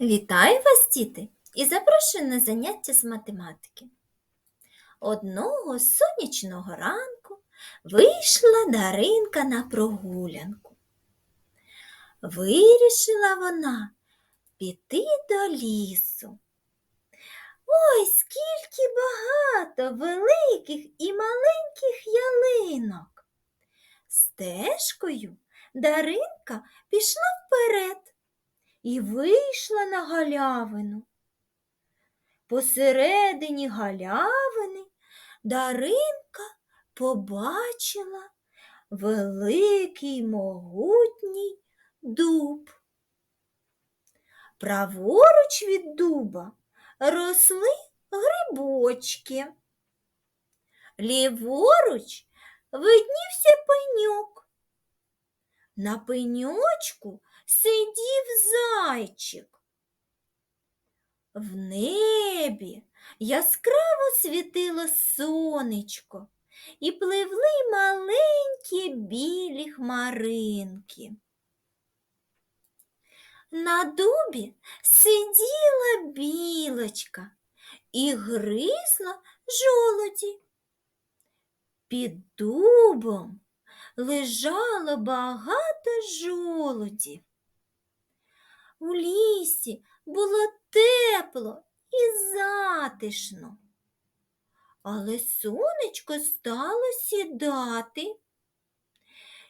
Вітаю вас, діти, і запрошую на заняття з математики. Одного сонячного ранку вийшла Даринка на прогулянку. Вирішила вона піти до лісу. Ой, скільки багато великих і маленьких ялинок. Стежкою Даринка пішла вперед і вийшла на галявину. Посередині галявини Даринка побачила великий могутній дуб. Праворуч від дуба росли грибочки. Ліворуч виднівся пеньок. На пеньочку сидів зайчик. В небі яскраво світило сонечко і пливли маленькі білі хмаринки. На дубі сиділа білочка і гризла жолоді. Під дубом лежало багато жолудів. У лісі було тепло і затишно. Але сонечко стало сідати.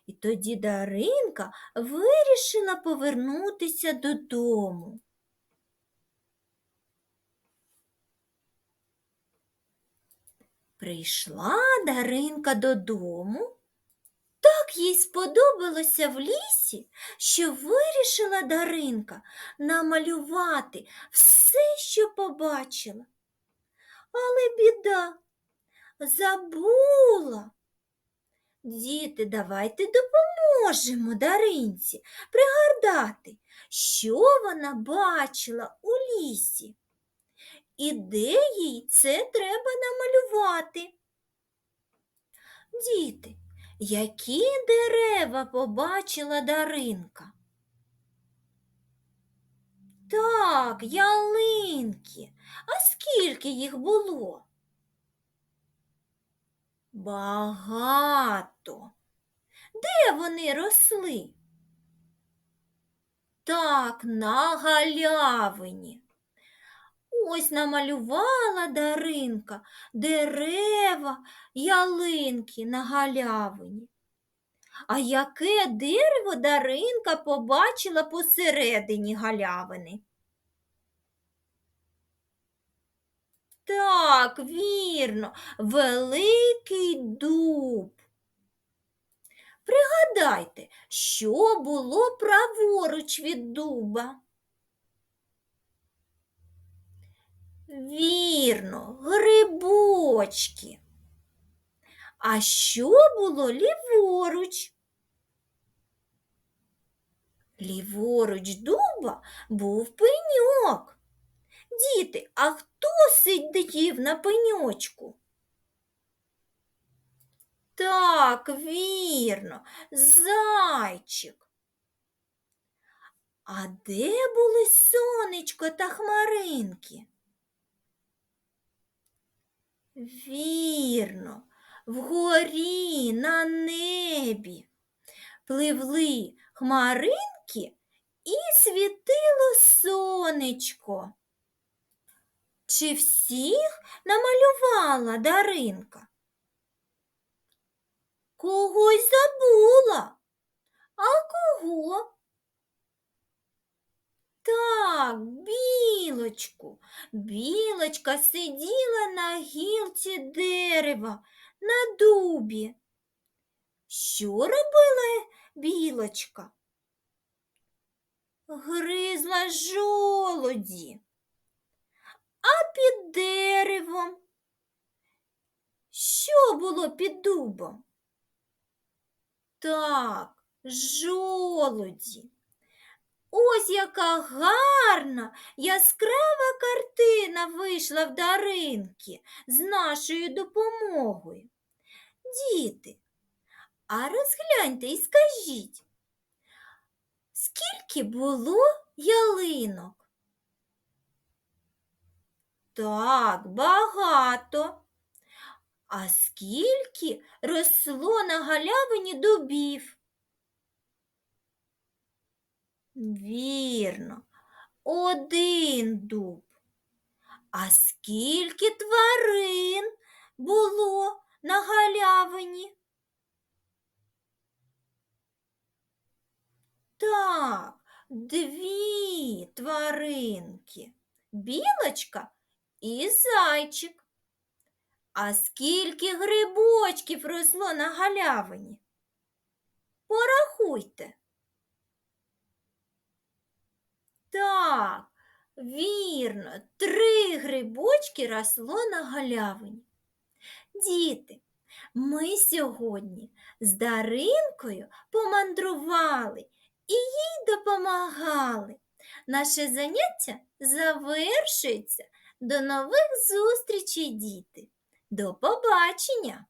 І тоді Даринка вирішила повернутися додому. Прийшла Даринка додому. Так їй сподобалося в лісі, що вирішила Даринка намалювати все, що побачила. Але біда забула. Діти, давайте допоможемо Даринці пригадати, що вона бачила у лісі і де їй це треба намалювати. Діти, які дерева побачила Даринка? Так, ялинки. А скільки їх було? Багато. Де вони росли? Так, на галявині. Ось намалювала Даринка дерева, ялинки на галявині. А яке дерево Даринка побачила посередині галявини? Так, вірно, великий дуб. Пригадайте, що було праворуч від дуба? Вірно, грибочки. А що було ліворуч? Ліворуч дуба був пеньок. Діти, а хто сидів на пеньочку? Так, вірно, зайчик. А де були сонечко та хмаринки? Вірно, вгорі на небі пливли хмаринки і світило сонечко. Чи всіх намалювала Даринка? Когось забула. А кого? Так, білочку. Білочка сиділа на гілці дерева на дубі. Що робила білочка? Гризла жолоді. А під деревом? Що було під дубом? Так, жолуді. Ось яка гарна, яскрава картина вийшла в даринки з нашою допомогою. Діти, а розгляньте і скажіть, скільки було ялинок? Так, багато. А скільки росло на галявині дубів? Вірно, один дуб. А скільки тварин було на галявині? Так, дві тваринки. Білочка і зайчик. А скільки грибочків росло на галявині? Порахуйте. Так, вірно, три грибочки росло на галявині. Діти, ми сьогодні з Даринкою помандрували і їй допомагали. Наше заняття завершується. До нових зустрічей, діти. До побачення!